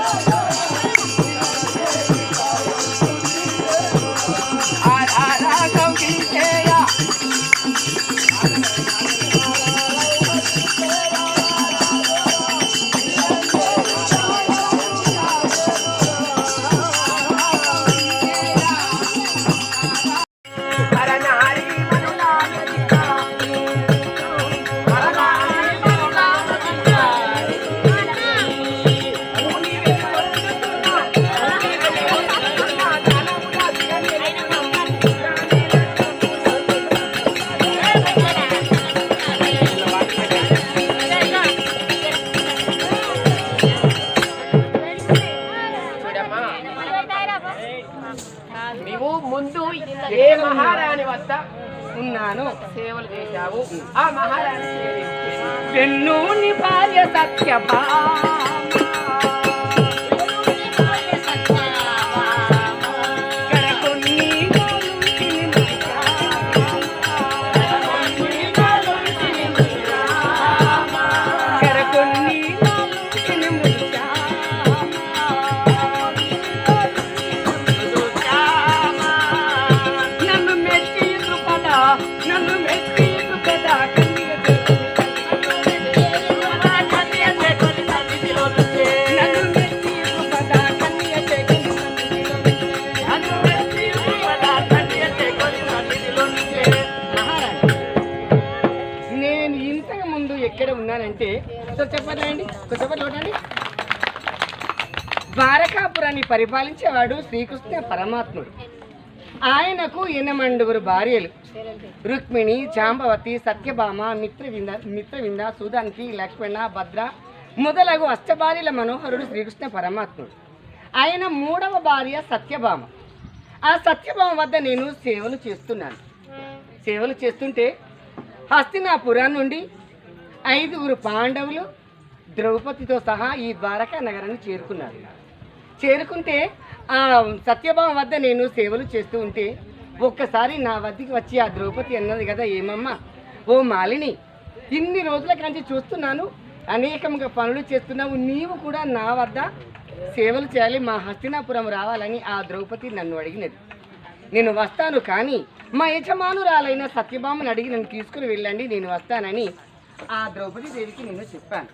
Oh, yeah. సేవలు చేశావు ఆ మహారాణి పేరేంటి? భార్య సత్యభా ద్వారకాపురాన్ని పరిపాలించేవాడు శ్రీకృష్ణ పరమాత్ముడు. ఆయనకు ఎనమండుగురు భార్యలు. రుక్మిణి జాంబవతి సత్యభామ మిత్రవింద మిత్రవింద సుధాంతి లక్ష్మణ భద్ర మొదలగు అష్టభార్యల మనోహరుడు శ్రీకృష్ణ పరమాత్ముడు. ఆయన మూడవ భార్య సత్యభామ. ఆ సత్యభామ వద్ద నేను సేవలు చేస్తున్నాను. సేవలు చేస్తుంటే హస్తినాపురం నుండి ఐదుగురు పాండవులు ద్రౌపదితో సహా ఈ ద్వారకా నగరాన్ని చేరుకున్నారు. చేరుకుంటే ఆ సత్యభామ వద్ద నేను సేవలు చేస్తూ ఉంటే ఒక్కసారి నా వద్దకి వచ్చి ఆ ద్రౌపది అన్నది కదా ఏమమ్మా ఓ మాలిని ఇన్ని రోజుల కంచి చూస్తున్నాను అనేకముగా పనులు చేస్తున్నావు నీవు కూడా నా వద్ద సేవలు చేయాలి మా హస్తినాపురం రావాలని ఆ ద్రౌపది నన్ను అడిగినది. నేను వస్తాను కానీ మా యజమానురాలైన సత్యభామను అడిగి నన్ను తీసుకుని వెళ్ళండి నేను వస్తానని ఆ ద్రౌపది దేవికి నేను చెప్పాను.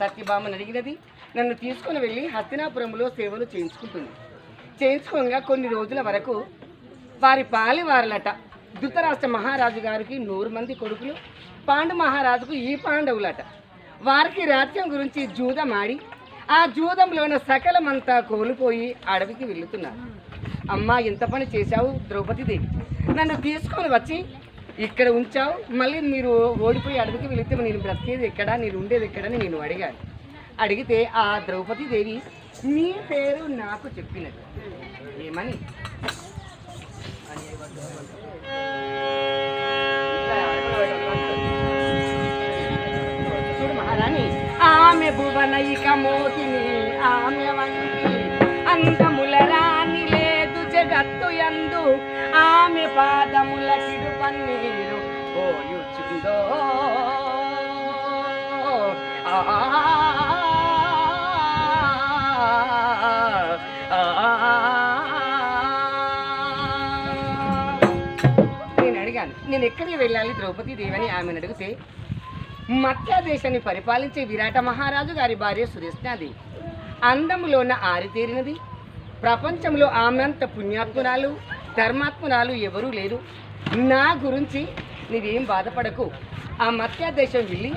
సత్యభామని అడిగినది నన్ను తీసుకుని వెళ్ళి హస్తినాపురంలో సేవలు చేయించుకుంటుంది. చేయించుకోగా కొన్ని రోజుల వరకు వారి పాలివారులట ధృతరాష్ట్ర మహారాజు గారికి నూరు మంది కొడుకులు పాండు మహారాజుకు ఈ పాండవులట. వారికి రాజ్యం గురించి జూదం ఆడి ఆ జూదంలోని సకలమంతా కోల్పోయి అడవికి వెళుతున్నారు అమ్మా ఇంత పని చేశావు ద్రౌపదిదేవి. నన్ను తీసుకొని వచ్చి ఇక్కడ ఉంచావు. మళ్ళీ మీరు ఓడిపోయి అడవికి వెళితే నేను బ్రతికేది ఎక్కడ నేను ఉండేది ఎక్కడని నేను అడిగాను. అడిగితే ఆ ద్రౌపది దేవి మీ పేరు నాకు చెప్పినది. ఏమని? చూడు మహారాణి ఆమె భువనైక మోతిని ఆమె నేను ఎక్కడికి వెళ్ళాలి? ద్రౌపది దేవని ఆమెను అడిగితే మత్స్య దేశాన్ని పరిపాలించే విరాట మహారాజు గారి భార్య సురేష్ణాదేవి. అందములోన ఆరితేరినది ప్రపంచంలో ఆమెనంత పుణ్యాత్మురాలు ధర్మాత్మురాలు ఎవరూ లేరు. నా గురించి నీవేం బాధపడకు. ఆ మత్స్య దేశం వెళ్ళి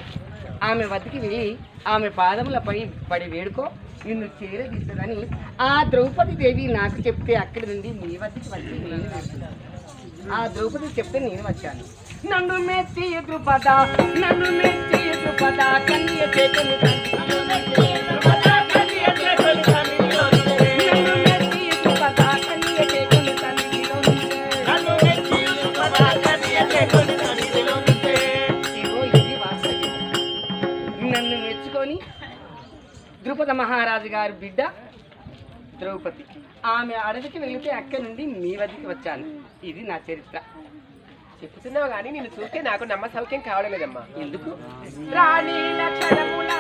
ఆమె వద్దకి వెళ్ళి ఆమె పాదములపై పడి వేడుకో. నిన్ను చేరదీస్తుందని ఆ ద్రౌపది దేవి నాకు చెప్తే అక్కడి నుండి మీ వద్దకి వచ్చి నేను ఆ ద్రౌపది చెప్తే నేను వచ్చాను. నన్ను మెచ్చి ద్రుపద నన్ను మెచ్చి ద్రుపద కన్య చేతులు నన్ను మెచ్చుకొని ద్రుపద మహారాజు గారి బిడ్డ ద్రౌపది. ఆమె అడవికి వెళితే అక్కడి నుండి మీ వద్దకి వచ్చాను. ఇది నా చరిత్ర. చెప్తున్నావు కానీ నేను చూస్తే నాకు నమ్మ సౌఖ్యం కావడం లేదమ్మా. ఎందుకు? రాణి లక్షణముల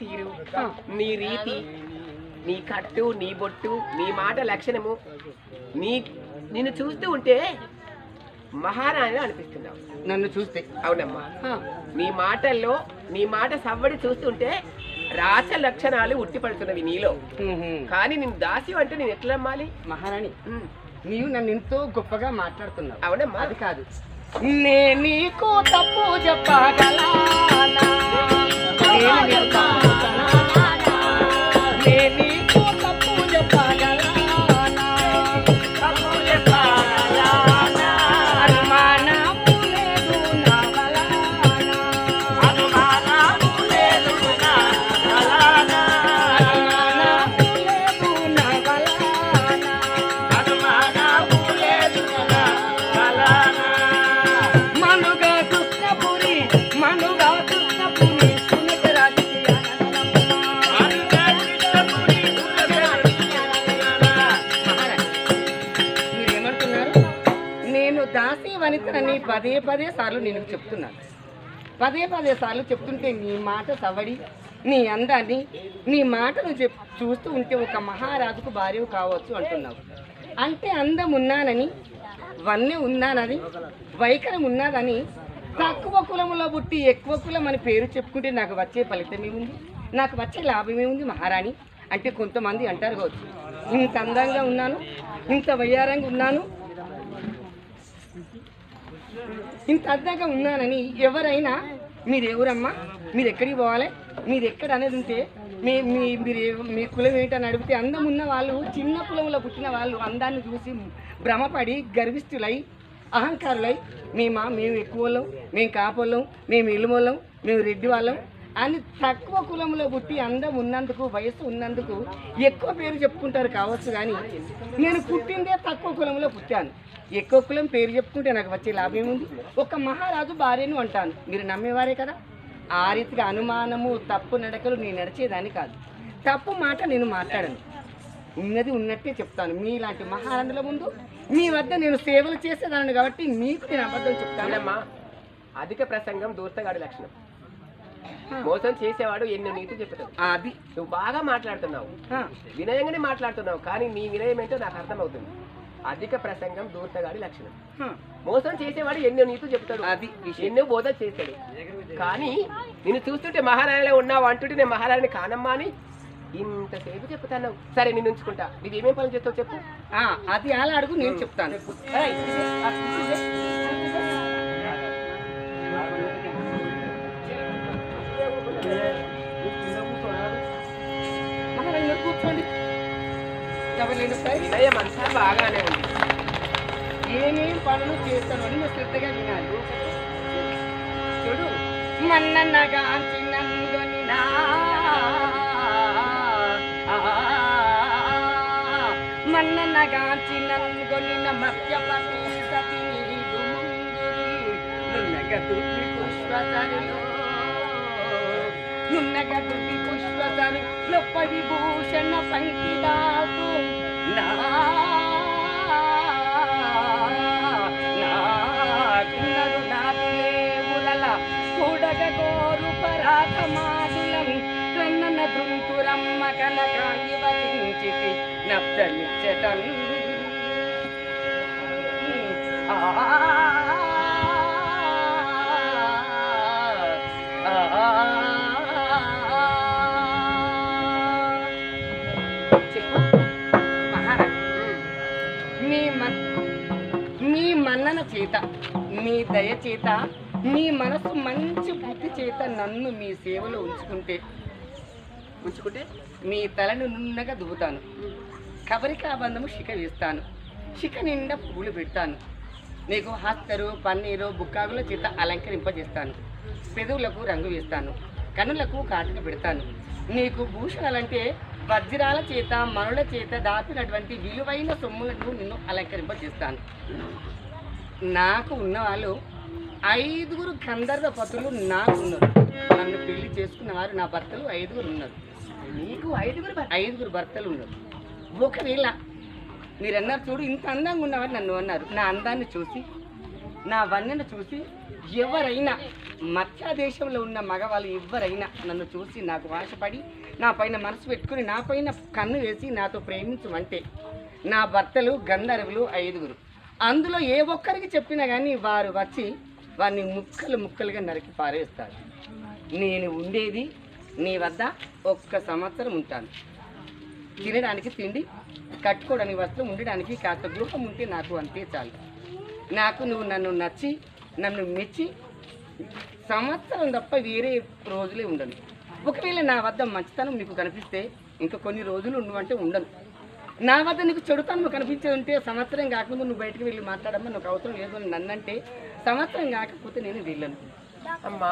తీరు. నీ రీతి నీ కట్టు నీ బొట్టు నీ మాట లక్షణము నీ నిన్ను చూస్తూ ఉంటే మహారాణి అనిపిస్తున్నావు. నన్ను చూస్తే. అవునమ్మా. నీ మాటల్లో నీ మాట సవ్వడి చూస్తుంటే రాచ లక్షణాలు ఉట్టిపడుతున్నవి నీలో. కానీ నేను దాసి అంటే నేను ఎట్లా నమ్మాలి? మహారాణి నీవు నన్ను ఎంతో గొప్పగా మాట్లాడుతున్నావు. అవునమ్మా. అది కాదు. నే నీకు తప్పు చెప్పగలనా? దాసి వనితనని పదే పదే సార్లు నేను చెప్తున్నాను. పదే పదే సార్లు చెప్తుంటే నీ మాట సవడి నీ అందాన్ని నీ మాటను చెప్ చూస్తూ ఉంటే ఒక మహారాజుకు భార్య కావచ్చు అంటున్నావు. అంటే అందం ఉన్నానని వన్నె ఉన్నానని వైఖరం ఉన్నాదని తక్కువ కులములో పుట్టి ఎక్కువ కులం అని పేరు చెప్పుకుంటే నాకు వచ్చే ఫలితం ఏముంది? నాకు వచ్చే లాభం ఏముంది మహారాణి? అంటే కొంతమంది అంటారు కావచ్చు ఇంత అందంగా ఉన్నాను ఇంత వయ్యారంగా ఉన్నాను ఇంత అందంగా ఉన్నానని ఎవరైనా మీరు ఎవరమ్మా? మీరు ఎక్కడికి పోవాలి? మీరు ఎక్కడ అనేది ఉంటే మీ మీ మీరు మీ కులం ఏంటని అడిగితే అందం ఉన్న వాళ్ళు చిన్న కులంలో పుట్టిన వాళ్ళు అందాన్ని చూసి భ్రమపడి గర్విస్తులై అహంకారులై మేమా మేము ఎక్కువ వాళ్ళం మేము కాపోళ్ళం మేము ఇల్లుమోళ్ళం మేము రెడ్డి వాళ్ళం అని తక్కువ కులంలో పుట్టి అందం ఉన్నందుకు వయసు ఉన్నందుకు ఎక్కువ పేరు చెప్పుకుంటారు కావచ్చు కానీ నేను పుట్టిందే తక్కువ కులంలో పుట్టాను. ఎక్కువ కులం పేరు చెప్పుకుంటే నాకు వచ్చే లాభం ఏముంది? ఒక మహారాజు భార్యను అంటాను. మీరు నమ్మేవారే కదా? ఆ రీతిగా అనుమానము తప్పు నడకలు నేను నడిచేదాన్ని కాదు. తప్పు మాట నేను మాట్లాడను. ఉన్నది ఉన్నట్టే చెప్తాను. మీలాంటి మహారాజుల ముందు మీ వద్ద నేను సేవలు చేసేదాన్ని కాబట్టి మీకు నేను అబద్ధం చెప్తాను. అధిక ప్రసంగం దూర్తగాడి లక్షణం. మోసం చేసేవాడు ఎన్నో నీతి చెప్తాడు. అది. నువ్వు బాగా మాట్లాడుతున్నావు. వినయంగానే మాట్లాడుతున్నావు కానీ నీ వినయం ఏంటో నాకు అర్థమవుతుంది. అధిక ప్రసంగం దూర్తగాడి లక్షణం. మోసం చేసేవాడు ఎన్నో నీతులు చెప్తాడు. అది ఎన్నో బోధలు చేస్తాడు. కానీ నిన్ను చూస్తుంటే మహారాణిలో ఉన్నావు అంటుంటే నేను మహారాణి కానమ్మా అని ఇంతసేపు చెప్తాను. సరే నేను ఉంచుకుంటా. నీవు ఏమేం పనులు చేస్తావు చెప్పు. అది అలా అడుగు నేను చెప్తాను. ఎవరు సార్ వినయం అంతా బాగానే ఉంది. ఏమేం పనులు చేస్తాను అని నువ్వు శ్రద్ధగా వినాలి. చూడు. మన్నన్నగా చిన్నంగొనినా మన్నన్నగా చిన్నంగొనిన మధ్యపతి సతి నీదు ముందురి. నున్నగ దుర్వి పుష్పసరిలో. నున్నగ దుర్వి పుష్పసరి. లొప్ప విభూషణ పంకిదాసు నా నాకున్నరు నాదులేములల కూడగ గోరు పరాధమాదులం కన్నన దృంతురమ్మ కనకాంగి వచించితి నప్తలిచ్చటన్ ఆ జ్ఞాన చేత మీ దయ చేత మీ మనసు మంచి బుద్ధి చేత నన్ను మీ సేవలో ఉంచుకుంటే ఉంచుకుంటే మీ తలను నున్నగా దువ్వుతాను. కబరికాబంధము శిఖ వేస్తాను. శిఖ నిండా పువ్వులు పెడతాను. నీకు హస్తరు పన్నీరు బుక్కాగుల చేత అలంకరింపజేస్తాను. పెదవులకు రంగు వేస్తాను. కనులకు కాటుక పెడతాను. నీకు భూషణాలంటే వజ్రాల చేత మనుల చేత దాపినటువంటి విలువైన సొమ్ములను నిన్ను అలంకరింపజేస్తాను. నాకు ఉన్నవాళ్ళు ఐదుగురు గంధర్వ పతులు నాకు ఉన్నారు నన్ను పెళ్ళి చేసుకున్న వారు నా భర్తలు ఐదుగురు ఉన్నారు. నీకు ఐదుగురు. ఐదుగురు భర్తలు ఉన్నారు. ఒకవేళ మీరు అన్నారు చూడు ఇంత అందంగా ఉన్నవారు నన్ను అన్నారు. నా అందాన్ని చూసి నా వన్నెను చూసి ఎవరైనా మధ్య దేశంలో ఉన్న మగవాళ్ళు ఎవరైనా నన్ను చూసి నాకు ఆశపడి నా పైన మనసు పెట్టుకుని నా పైన కన్ను వేసి నాతో ప్రేమించమంటే నా భర్తలు గంధర్వులు ఐదుగురు. అందులో ఏ ఒక్కరికి చెప్పినా కానీ వారు వచ్చి వారిని ముక్కలు ముక్కలుగా నరికి పారేస్తారు. నేను ఉండేది నీ వద్ద ఒక్క సంవత్సరం ఉంటాను. తినడానికి తిండి కట్టుకోవడానికి వస్త్రం ఉండడానికి కాస్త గృహం ఉంటే నాకు అంతే చాలు. నాకు నువ్వు నన్ను నచ్చి నన్ను మెచ్చి సంవత్సరం తప్ప వేరే రోజులే ఉండను. ఒకవేళ నా వద్ద మంచితనం నీకు కనిపిస్తే ఇంకా కొన్ని రోజులు ఉండవంటే ఉండను. నా వద్ద నీకు చెడుతనం కనిపించేది ఉంటే సంవత్సరం కాకముందు నువ్వు బయటకు వెళ్ళి మాట్లాడమ్మా నాకు అవసరం లేదు అని నన్నంటే సంవత్సరం కాకపోతే నేను వెళ్ళను. అమ్మా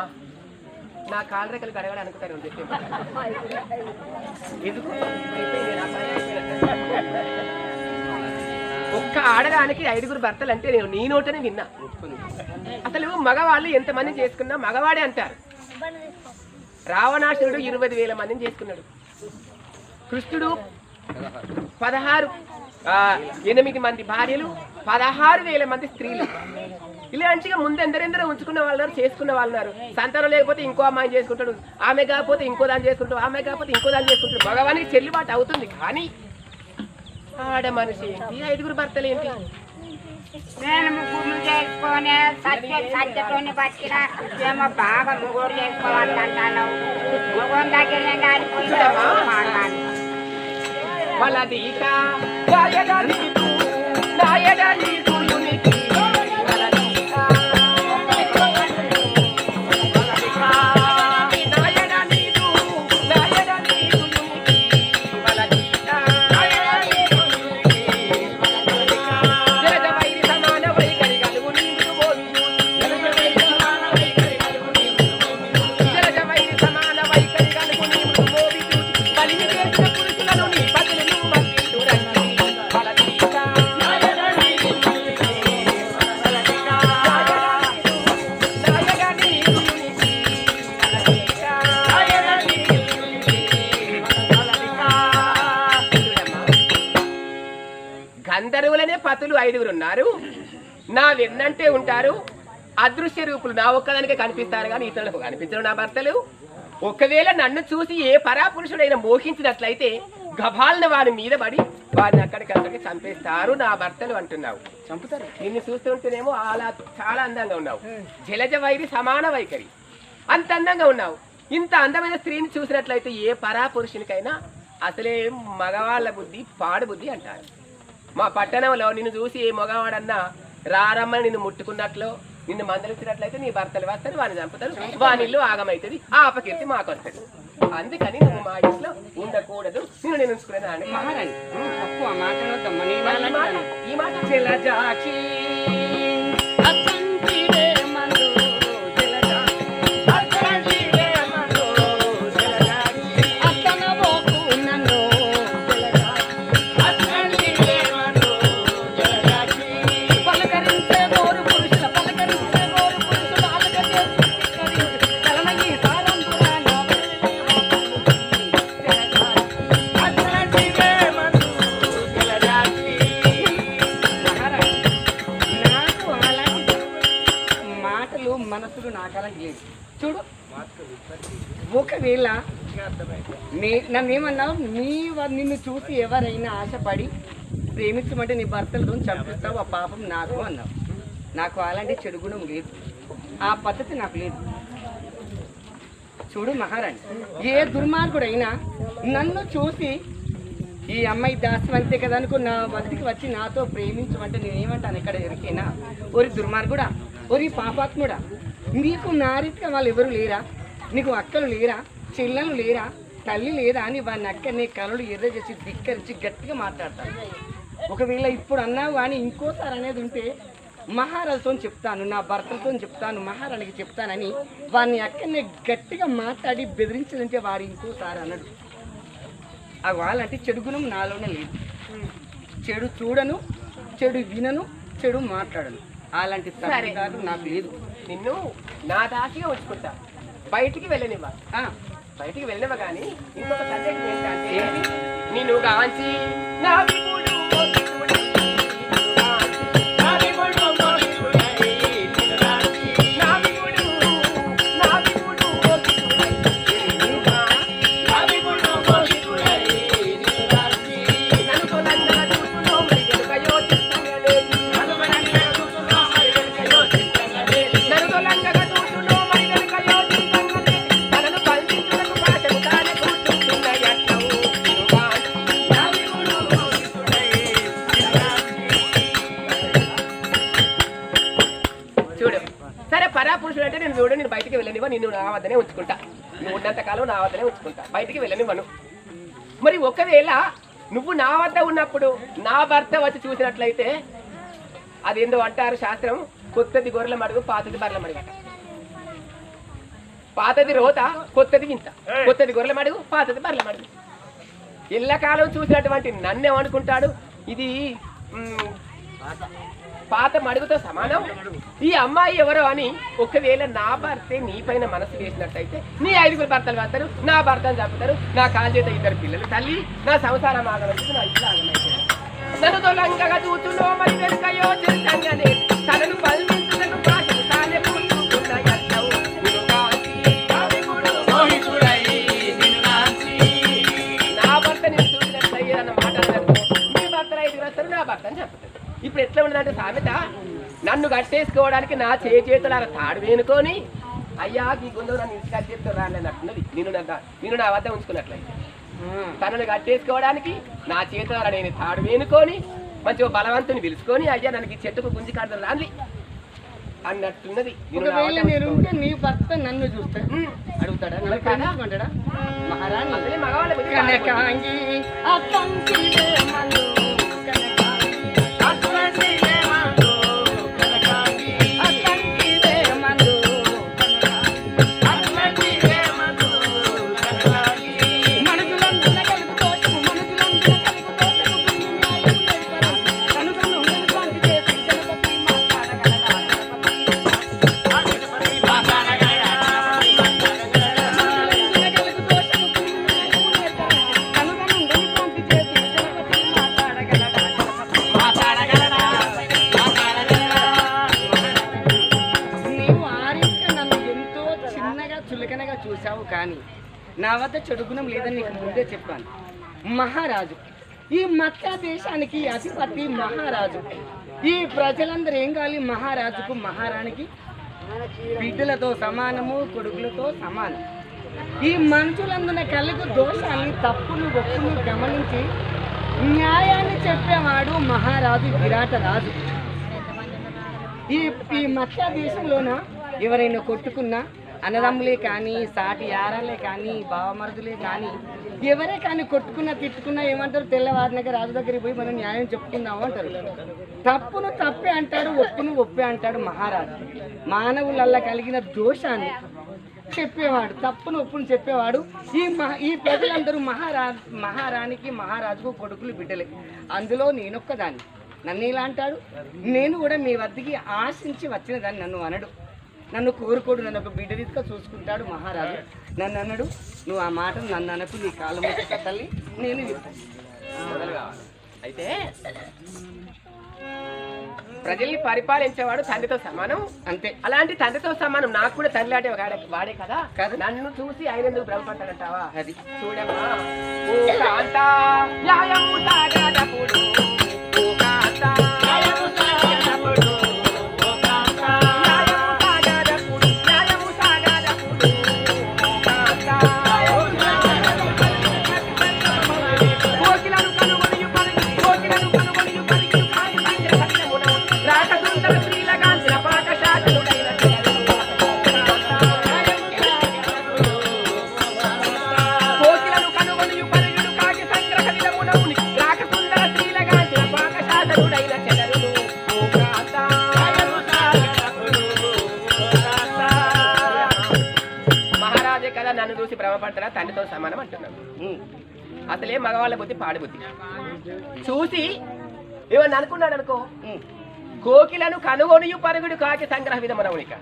నా కాళ్ళ రెక్కలు గడగడ అనుకుంటారు చెప్పి ఎందుకు? ఒక్క ఆడదానికి ఐదుగురు భర్తలు అంటే నేను నీ నోటనే విన్నా. అసలు మగవాళ్ళు ఎంతమంది చేసుకున్నా మగవాడే అంటారు. రావణాసురుడు ఇరవై వేల మందిని చేసుకున్నాడు. కృష్ణుడు పదహారు ఎనిమిది మంది భార్యలు పదహారు వేల మంది స్త్రీలు. ఇలాంటిగా ముందు ఎందరెందరో ఉంచుకున్న వాళ్ళు చేసుకున్న వాళ్ళు సంతానం లేకపోతే ఇంకో అమ్మాయిని చేసుకుంటాడు ఆమె కాకపోతే ఇంకో దాన్ని చేసుకుంటాడు ఆమె కాకపోతే ఇంకో దాన్ని చేసుకుంటాడు. భగవానికి చెల్లుబాటు అవుతుంది కానీ ఆడ మనిషి ఏంటి? ఐదుగురు భర్తలు ఏంటి? నేను ముగ్గురు చేసుకొని సత్య సత్యతోని బతికిన ఏమో బాగా ముగ్గురు చేసుకోవాలంటాను. ముగ్గురు దగ్గర మాట్లాడు. వలదీక గాయడ నీకు నాయడ నీకు. ఐదుగురు ఉన్నారు నా వెన్నంటే ఉంటారు. అదృశ్య రూపులు నా ఒక్కదానికే కనిపిస్తారు కానీ ఇతరులకు కనిపించరు నా భర్తలు. ఒకవేళ నన్ను చూసి ఏ పరాపురుషుడైనా మోహించినట్లయితే గభాలను వారి మీద పడి వారిని అక్కడికక్కడికి చంపేస్తారు నా భర్తలు అంటున్నావు. చంపుతారు. నిన్ను చూస్తుంటేనేమో అలా చాలా అందంగా ఉన్నావు. జలజ వైరి సమాన వైఖరి. అంత అందంగా ఉన్నావు. ఇంత అందమైన స్త్రీని చూసినట్లయితే ఏ పరాపురుషునికైనా అసలే మగవాళ్ళ బుద్ధి పాడు బుద్ధి అంటారు. మా పట్టణంలో నిన్ను చూసి ఏ మగవాడన్నా రారమ్మని నిన్ను ముట్టుకున్నట్లు నిన్ను మందలించినట్లయితే నీ భర్తలు వస్తారు వాడిని చంపుతారు వాని ఇల్లు ఆగమైతుంది ఆ అపకీర్తి మాకు వస్తుంది అందుకని నువ్వు మా ఇంట్లో ఉండకూడదు. నేను నేను ఉంచుకునేదాన్ని. మహారాణి తక్కువ మాట్లాడొద్దమ్మా నీ ఈ మాట నన్ను ఏమన్నావు నీ నిన్ను చూసి ఎవరైనా ఆశపడి ప్రేమించమంటే నీ భర్తలతో చంపిస్తావు ఆ పాపం నాకు అన్నావు. నాకు అలాంటి చెడు గుణం లేదు. ఆ పద్ధతి నాకు లేదు. చూడు మహారాణి ఏ దుర్మార్గుడైనా నన్ను చూసి ఈ అమ్మాయి దాసం అంతే కదా అనుకో నా వద్దకి వచ్చి నాతో ప్రేమించమంటే నేను ఏమంటాను ఇక్కడ ఎరికేనా ఒరి దుర్మార్గుడా ఒరి పాపాత్ముడా నీకు నా రీతిగా వాళ్ళు ఎవరు లేరా? నీకు అక్కలు లేరా? చెల్లెలు లేరా? తల్లి లేదా అని వాడిని అక్కడనే కలలు ఎర్ర చేసి ధిక్కరించి గట్టిగా మాట్లాడతాను ఒకవేళ ఇప్పుడు అన్నావు కానీ ఇంకోసారి అనేది ఉంటే మహారాజుతో చెప్తాను నా భర్తతో చెప్తాను మహారాణికి చెప్తానని వాడిని అక్కడనే గట్టిగా మాట్లాడి బెదిరించదంటే వాడు ఇంకోసారి అన్నాడు ఆ వాళ్ళంటే చెడు గుణం నాలోనే లేదు. చెడు చూడను చెడు వినను చెడు మాట్లాడను. అలాంటి నాకు లేదు. నిన్ను నా దాసిగా ఉంచుకుంటా. బయటికి వెళ్ళనివ్వ. ఆ, బయటికి వెళ్ళవ కానీ ఇంకొక సబ్జెక్ట్ ఏంటంటే నిన్ను గాంచి నా నిన్ను నా వద్దనే ఉంచుకుంటా. నువ్వు ఉన్నంత కాలం నా వద్దనే ఉంచుకుంటా. బయటికి వెళ్ళనివ్వను మరి ఒకవేళ నువ్వు నా వద్ద ఉన్నప్పుడు నా భర్త వచ్చి చూసినట్లయితే అది ఏందో అంటారు శాస్త్రం? కొత్తది గొర్రెల మడుగు పాతది బర్రెల మడుగు. పాతది రోత కొత్తది ఇంత కొత్తది గొర్రెల మడుగు పాతది బర్రెల మడుగు. ఎల్లకాలం చూసినటువంటి నన్ను ఏమనుకుంటాడు ఇది పాత మడుగుతో సమానం? ఈ అమ్మాయి ఎవరో అని ఒకవేళ నా భర్తే నీ పైన మనసు వేసినట్టయితే నీ ఐదుగురు భర్తలు వేస్తారు నా భర్తను చంపుతారు నా కాలు చేత ఇద్దరు పిల్లలు. తల్లి నా సంసారం ఆగడం నా ఇల్లు ఆగమైతే నన్ను దొలంగగా చూచులో మరి వెనుకయో నా చేతులారా తాడు వేనుకొని అయ్యా ఈ గుండె నన్ను ఇంటికి కట్టేస్తూ రాలేనట్టున్నది నేను నా నేను నా వద్ద ఉంచుకున్నట్లయితే తనను కట్టేసుకోవడానికి నా చేతుల నేను తాడు వేనుకొని మంచిగా బలవంతుని పిలుచుకొని అయ్యా నన్ను ఈ చెట్టుకు గుంజి కడతాను రాని అన్నట్టున్నది. నీ భర్త నన్ను చూస్తే అడుగుతాడా? మహారాణి. మగవాళ్ళ చులకనగా చూశావు కానీ నా వద్ద చెడు గుణం లేదని నీకు ముందే చెప్పాను. మహారాజు ఈ మత్స్య దేశానికి అధిపతి మహారాజు. ఈ ప్రజలందరూ ఏం కావాలి? మహారాజుకు మహారాణికి బిడ్డలతో సమానము కొడుకులతో సమానం. ఈ మనుషులందున కళ్ళకు దోషాన్ని తప్పులు ఒప్పులు గమనించి న్యాయాన్ని చెప్పేవాడు మహారాజు విరాట రాజు. ఈ ఈ మత్స్య దేశంలోన ఎవరైనా కొట్టుకున్నా అన్నదమ్ములే కానీ సాటి యారాలే కానీ బావమరుదులే కానీ ఎవరే కానీ కొట్టుకున్నా తిట్టుకున్నా ఏమంటారు? తెల్లవారినాక రాజు దగ్గరికి పోయి మనం న్యాయం చెప్పుకుందాము అంటారు. తప్పును తప్పే అంటాడు ఒప్పును ఒప్పే అంటాడు మహారాజు. మానవులల్లా కలిగిన దోషాన్ని చెప్పేవాడు తప్పును ఒప్పును చెప్పేవాడు. ఈ మహా ఈ ప్రజలందరూ మహారా మహారాణికి మహారాజుకు కొడుకులు బిడ్డలే. అందులో నేనొక్కదాన్ని. నన్ను ఇలా అంటాడు? నేను కూడా మీ వద్దకి ఆశించి వచ్చిన దాన్ని నన్ను అనడు. నన్ను కోరుకోడు నన్ను ఒక బిడ్డ రీతిగా చూసుకుంటాడు మహారాజు. నన్ను అన్నాడు నువ్వు ఆ మాట నన్ను అనకు నీ కాలం తల్లి. నేను. అయితే ప్రజల్ని పరిపాలించేవాడు తండ్రితో సమానం. అంతే. అలాంటి తండ్రితో సమానం నాకు కూడా తండ్రి అంటే వాడే కదా. కాదు. నన్ను చూసి ఆయన ఎందుకు భ్రమపడ్డాడంటావా? అది. చూడమ్మా. కదా నన్ను చూసి భ్రమపడతారా తండ్రితో సమానం అంటున్నాను. అసలే మగవాళ్ళ బుద్ధి పాడు బుద్ధి. చూసి ఏమన్నా అనుకున్నాడు అనుకో. కోకిలను కనుగొనియు పరుగుడు కాకి సంగ్రహ విధమనవునిక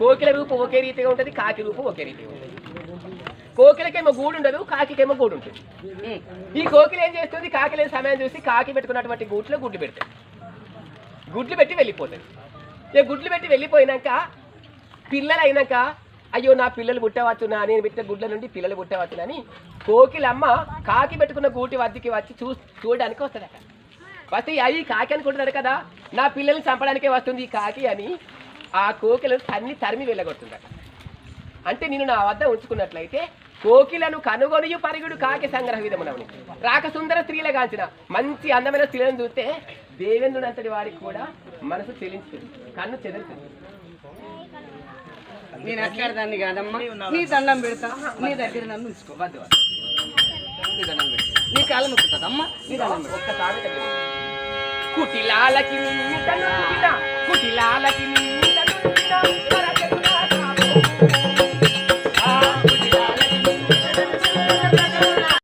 కోకిల రూపం ఒకే రీతిగా ఉంటుంది కాకి రూపం ఒకే రీతిగా ఉంటుంది. కోకిలకేమో గూడు ఉండదు కాకికేమో గూడు ఉంటుంది. ఈ కోకిల ఏం చేస్తుంది కాకి లేని సమయం చూసి కాకి పెట్టుకున్నటువంటి గూట్లో గుడ్లు పెడుతుంది గుడ్లు పెట్టి వెళ్ళిపోతుంది ఇక గుడ్లు పెట్టి వెళ్ళిపోయినాక పిల్లలు అయినాక అయ్యో నా పిల్లలు పుట్టవచ్చునా? నేను పెట్టిన గుడ్ల నుండి పిల్లలు పుట్టవచ్చు అని కోకిలమ్మ కాకి పెట్టుకున్న గూటి వద్దకి వచ్చి చూ చూడడానికి వస్తుంది అక్కడ వస్తే అయ్యి కాకి అనుకుంటున్నాడు కదా నా పిల్లల్ని చంపడానికే వస్తుంది ఈ కాకి అని ఆ కోకిలను తన్ని తరిమి వెళ్ళగొడుతుంది అక్కడ అంటే నేను నా వద్ద ఉంచుకున్నట్లయితే కోకిలను కనుగొనియు పరిగుడు కాకి సంగ్రహ విధమునవుని రాక సుందర స్త్రీల గాంచిన మంచి అందమైన స్త్రీలను చూస్తే దేవేంద్రుడు అంతటి వాడికి కూడా మనసు చెలించుతుంది కన్ను చెదురుతుంది. నేను అక్కడ దాన్ని కాదమ్మా. నీ దండం పెడతా. నీ దగ్గర నన్ను ఉంచుకో. వద్దు. నీ దండం పెడతా. నీ కాలం మొక్కుతుంది అమ్మా నీ దండం పెడతా. కుటిలాలకి కుటిలాలకి